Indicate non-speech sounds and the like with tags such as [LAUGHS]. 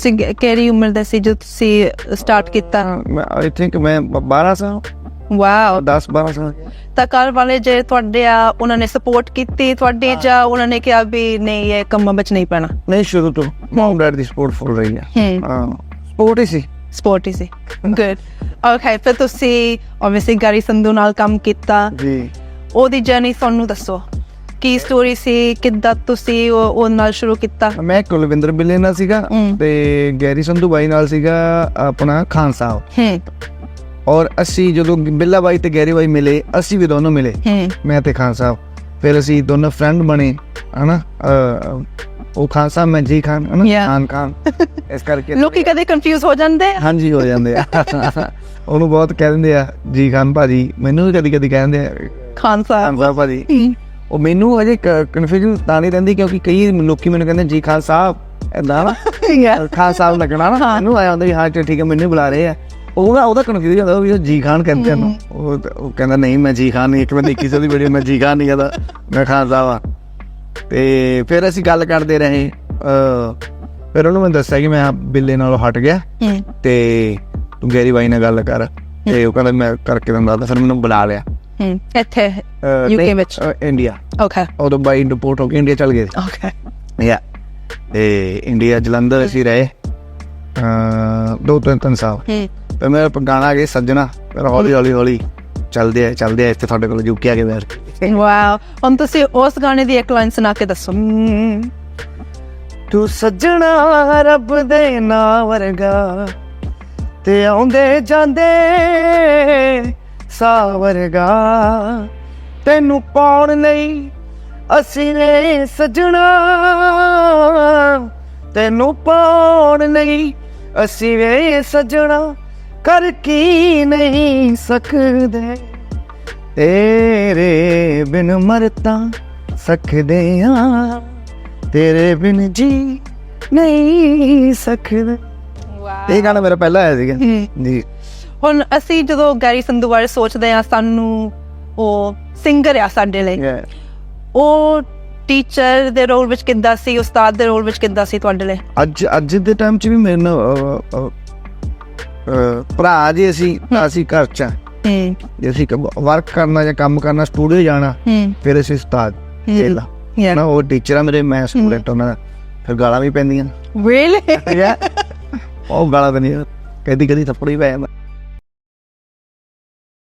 ਤੁਸੀਂ ਕਿਹੜੀ ਉਮਰ ਦੇ ਸੀ ਜਦੋਂ ਤੁਸੀਂ ਸਟਾਰਟ ਕੀਤਾ? ਆਈ ਥਿੰਕ ਮੈਂ 12 ਸਾਲ। ਵਾਓ 10 12 ਸਾਲ। ਤਾਂ ਘਰ ਵਾਲੇ ਜੇ ਤੁਹਾਡੇ ਆ ਉਹਨਾਂ ਨੇ ਸਪੋਰਟ ਕੀਤੀ ਤੁਹਾਡੇ ਜਾਂ ਉਹਨਾਂ ਨੇ ਕਿਹਾ ਵੀ ਨਹੀਂ ਇਹ ਕੰਮਾਂ ਵਿੱਚ ਨਹੀਂ ਪੈਣਾ? ਨਹੀਂ ਸ਼ੁਰੂ ਤੋਂ। ਮਮ ਡੈਡ ਦੀ ਸਪੋਰਟ ਫੁੱਲ ਰਹੀ ਹੂੰ। ਹਾਂ ਸਪੋਰਟ ਹੀ ਸੀ। ਸਪੋਰਟ ਹੀ ਸੀ। ਗੁੱਡ ਓਕੇ ਫਿਰ ਤੁਸੀਂ ਆਬਵੀਅਸਲੀ ਗਾਰੀ ਸੰਧੂ ਨਾਲ ਕੰਮ ਕੀਤਾ। ਜੀ। ਉਹਦੀ ਜਰਨੀ ਤੁਹਾਨੂੰ ਦੱਸੋ। ਕੀ ਸਟੋਰੀ ਸੀ? ਕਿੱਦਾਂ ਤੁਸੀਂ ਉਹ ਉਹ ਨਾਲ ਸ਼ੁਰੂ ਕੀਤਾ? ਮੈਂ ਕੁਲਵਿੰਦਰ ਬਿੱਲੇ ਨਾਲ ਸੀਗਾ। ਤੇ ਗੈਰੀ ਸੰਧੂ ਬਾਈ ਨਾਲ ਸੀਗਾ ਆਪਣਾ ਖਾਨ ਸਾਹਿਬ। ਹੂੰ। ਔਰ ਅਸੀਂ ਜਦੋਂ ਬਿੱਲਾ ਬਾਈ ਤੇ ਗੈਰੀ ਬਾਈ ਮਿਲੇ ਅਸੀਂ ਵੀ ਦੋਨੋਂ ਮਿਲੇ। ਮੈਂ ਤੇ ਖਾਨ ਸਾਹਿਬ। ਫਿਰ ਅਸੀਂ ਦੋਨੋਂ ਫਰੈਂਡ ਬਣੇ ਹਨਾ? ਉਹ ਖਾਨ ਸਾਹਿਬ ਮੈਂ ਜੀ ਖਾਨ ਹਨਾ. ਖਾਨ ਖਾਨ। ਇਸ ਕਰਕੇ ਲੋਕੀ ਕਦੇ ਕੰਫਿਊਜ਼ ਹੋ ਜਾਂਦੇ ਹਾਂਜੀ ਹੋ ਜਾਂਦੇ ਆ। ਉਹਨੂੰ ਬਹੁਤ ਕਹਿ ਦਿੰਦੇ ਆ ਜੀ ਖਾਨ ਭਾਜੀ। ਮੈਨੂੰ ਵੀ ਕਦੀ ਕਦੀ ਕਹਿ ਦਿੰਦੇ ਆ ਖਾਨ ਸਾਹਿਬ। ਖਾਨ ਸਾਹਿਬ ਭਾਜੀ। ਉਹ ਮੈਨੂੰ ਹਜੇ ਕਨਫਿਊਜ਼ਨ ਤਾਂ ਨਹੀਂ ਰਹਿੰਦੀ ਕਿਉਂਕਿ ਕਈ ਲੋਕੀ ਮੈਨੂੰ ਕਹਿੰਦੇ ਜੀ ਖਾਨ ਸਾਹਿਬ ਏਦਾਂ ਨਾ. ਖਾਨ ਸਾਹਿਬ ਲੱਗਣਾ ਨਾ। ਮੈਨੂੰ ਆਇਆ ਹੁੰਦਾ ਵੀ ਹਾਂ ਠੀਕ ਹੈ ਮੈਨੂੰ ਬੁਲਾ ਰਹੇ ਆ। ਉਹਦਾ ਉਹਦਾ ਕਨਫਿਊਜ਼ਨ ਹੁੰਦਾ ਵੀ ਉਹ ਜੀ ਖਾਨ ਕਹਿੰਦੇ ਨੇ। ਉਹ ਉਹ ਕਹਿੰਦਾ ਨਹੀਂ ਮੈਂ ਜੀ ਖਾਨ ਨਹੀਂ ਇੱਕ ਵਾਰ ਦੇਖੀ ਸੀ ਉਹਦੀ ਵੀਡੀਓ ਮੈਂ ਜੀ ਖਾਨ ਨਹੀਂ ਕਹਿੰਦਾ ਮੈਂ ਖਾਨ ਸਾਹਿਬ ਆ ਤੇ ਫਿਰ ਅਸੀਂ ਗੱਲ ਕਰਦੇ ਰਹੇ। ਅ ਫਿਰ ਉਹਨੂੰ ਮੈਂ ਦੱਸਿਆ ਕਿ ਮੈਂ ਬਿੱਲੇ ਨਾਲੋਂ ਹਟ ਗਿਆ। ਤੇ ਤੂੰ ਗੈਰੀ ਬਾਈ ਨਾਲ ਗੱਲ ਕਰ। ਤੇ ਉਹ ਕਹਿੰਦਾ ਮੈਂ ਕਰਕੇ ਦੱਸਦਾ। ਫਿਰ ਮੈਨੂੰ ਬੁਲਾ ਲਿਆ। ਹੂੰ। ਇੱਥੇ ਨਹੀਂ, ਵਿੱਚ? ਇੰਡੀਆ ਓਕੇ ਉਦੋਂ ਬਾਈ ਰਿਪੋਰਟ ਹੋ ਕੇ ਇੰਡੀਆ ਚਲ ਗਏ ਓਕੇ ਯਾ ਤੇ ਇੰਡੀਆ ਜਲੰਧਰ ਅਸੀਂ ਰਹੇ ਅ ਦੋ ਤਿੰਨ ਤਿੰਨ ਸਾਲ। ਹੂੰ। ਤੇ ਮੇਰਾ ਪ- ਗਾਣਾ ਅਗੇ ਸੱਜਣਾ ਫਿਰ ਹੌਲੀ ਹੌਲੀ ਹੌਲੀ ਚੱਲਦੇ ਆ ਚੱਲਦੇ ਆ ਇੱਥੇ ਤੁਹਾਡੇ ਕੋਲ ਆ ਕੇ ਬੈਠ ਕੇ। ਵਾਓ ਹੁਣ ਤੁਸੀਂ ਉਸ ਗਾਣੇ ਦੀ ਇੱਕ ਲਾਈਨ ਸੁਣਾ ਕੇ ਦੱਸੋ। ਹਮ, ਤੂੰ ਸੱਜਣਾ ਰੱਬ ਦੇ ਨਾਂ ਵਰਗਾ ਤੇ ਆਉਂਦੇ ਜਾਂਦੇ ਸਾ ਵਰਗਾ। ਤੈਨੂੰ ਪਾਉਣ ਲਈ ਅਸੀਂ ਨੇ ਸੱਜਣਾ। ਤੈਨੂੰ ਪਾਉਣ ਲਈ ਅਸੀਂ ਵੇ ਸੱਜਣਾ। ਕਰ ਕੀ ਨਹੀਂ ਸਕਦੇ? ਤੇਰੇ ਬਿਨ ਮਰਤਾ ਸਕਦੇ ਆ ਤੇਰੇ ਬਿਨ ਜੀ ਨਹੀਂ ਸਕਦੇ। ਵਾਓ ਇਹ ਗਾਣਾ ਮੇਰਾ ਪਹਿਲਾ ਆਇਆ ਸੀਗਾ। ਜੀ। ਹੁਣ ਅਸੀਂ ਜਦੋਂ ਗੈਰੀ ਸੰਧੂ ਬਾਰੇ ਸੋਚਦੇ ਆ ਸਾਨੂੰ ਉਹ ਸਿੰਗਰ ਆ ਸਾਡੇ ਲਈ। ਉਹ ਟੀਚਰ ਦੇ ਰੋਲ ਵਿੱਚ ਕਿੱਦਾਂ ਸੀ ਉਸਤਾਦ ਦੇ ਰੋਲ ਵਿੱਚ ਕਿੱਦਾਂ ਸੀ ਤੁਹਾਡੇ ਲਈ? ਅੱਜ ਅੱਜ ਦੇ ਟਾਈਮ 'ਚ ਵੀ ਮੇਰੇ ਨਾਲ ਭਰਾ ਜੀ ਅਸੀਂ ਅਸੀਂ ਘਰ 'ਚ। ਹੂੰ। ਜੇ ਅਸੀਂ ਵਰਕ ਕਰਨਾ ਜਾਂ ਕੰਮ ਕਰਨਾ ਸਟੂਡੀਓ ਜਾਣਾ ਫਿਰ ਅਸੀਂ ਉਸਤਾਦ Yeah. ਨਾ ਉਹ ਟੀਚਰ ਆ ਮੇਰੇ ਮੈਂ ਸਟੂਡੈਂਟ ਉਹਨਾਂ ਦਾ। ਫਿਰ ਗਾਲਾਂ ਵੀ ਪੈਂਦੀਆਂ? [LAUGHS] Yeah. [LAUGHS] ਉਹ ਗਾਲਾਂ ਪੈਂਦੀਆਂ। ਕਦੀ ਕਦੀ ਥੱਪੜ ਵੀ ਪੈ ਜਾਂਦਾ।